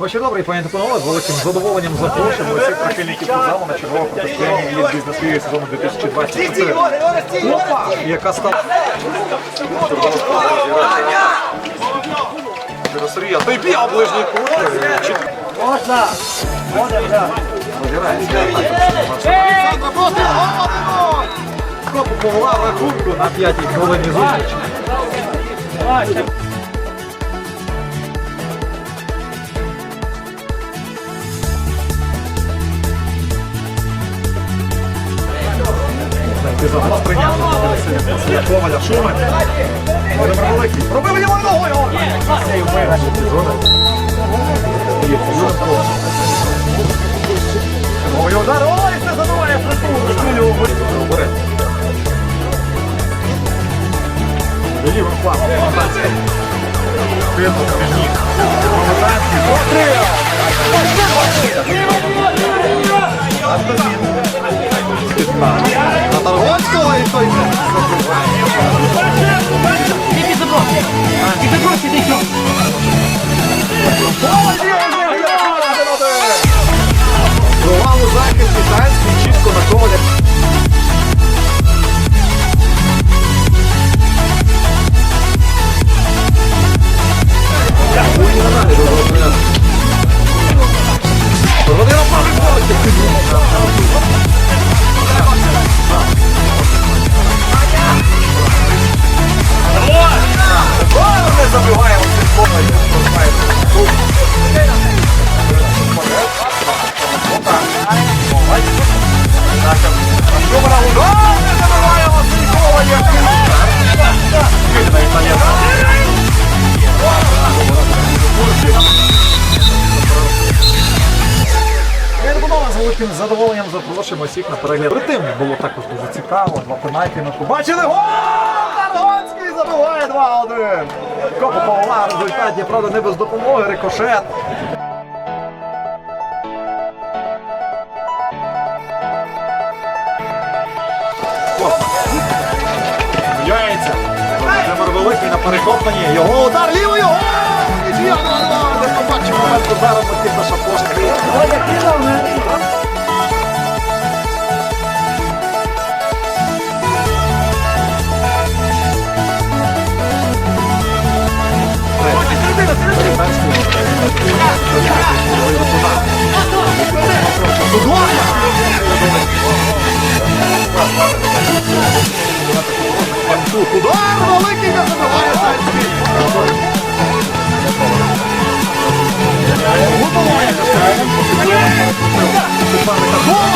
Вечір добрий, пані та з великим задоволенням запрошуємо усіх прихильників футзалу на чергове протистояння від бізнес-ліги сезону 2024. Яка стала... Сергія, той бігав ближній кут. Можна! Можна, да. Повела рахунку на п'ятій хвилині зустрічі. Ти загострення. Коваля Шумен. Володимир. Пробив його ногою. Ой, це забиває фронту. Хвилю вбив. Лівим. Великим задоволенням запрошуємо всіх на перегляд. Перед тим було також дуже цікаво. Два пенальті ми побачили. Гол! Забиває 2-1. Копа повела в результаті, правда, не без допомоги. Рикошет. Яйця. Великий на перехопленні. Його удар лівою. Гол! Нічия 2-2. Не побачив момент удару Микита Шапошки. Ой, кинув, не? Удар великий не